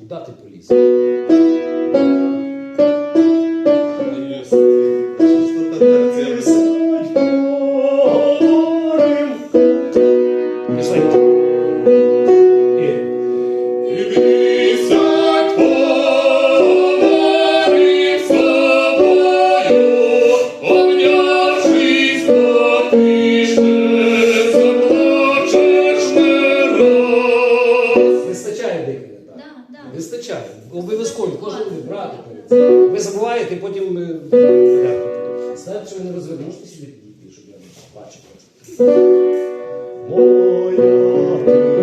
Куди ти поліз? І. Вистачає. Обов'язково, кожен буде брати. Ви забуваєте, потім е. Знаєте, що ви не розвернути сюди підійти, щоб я бачив. Моя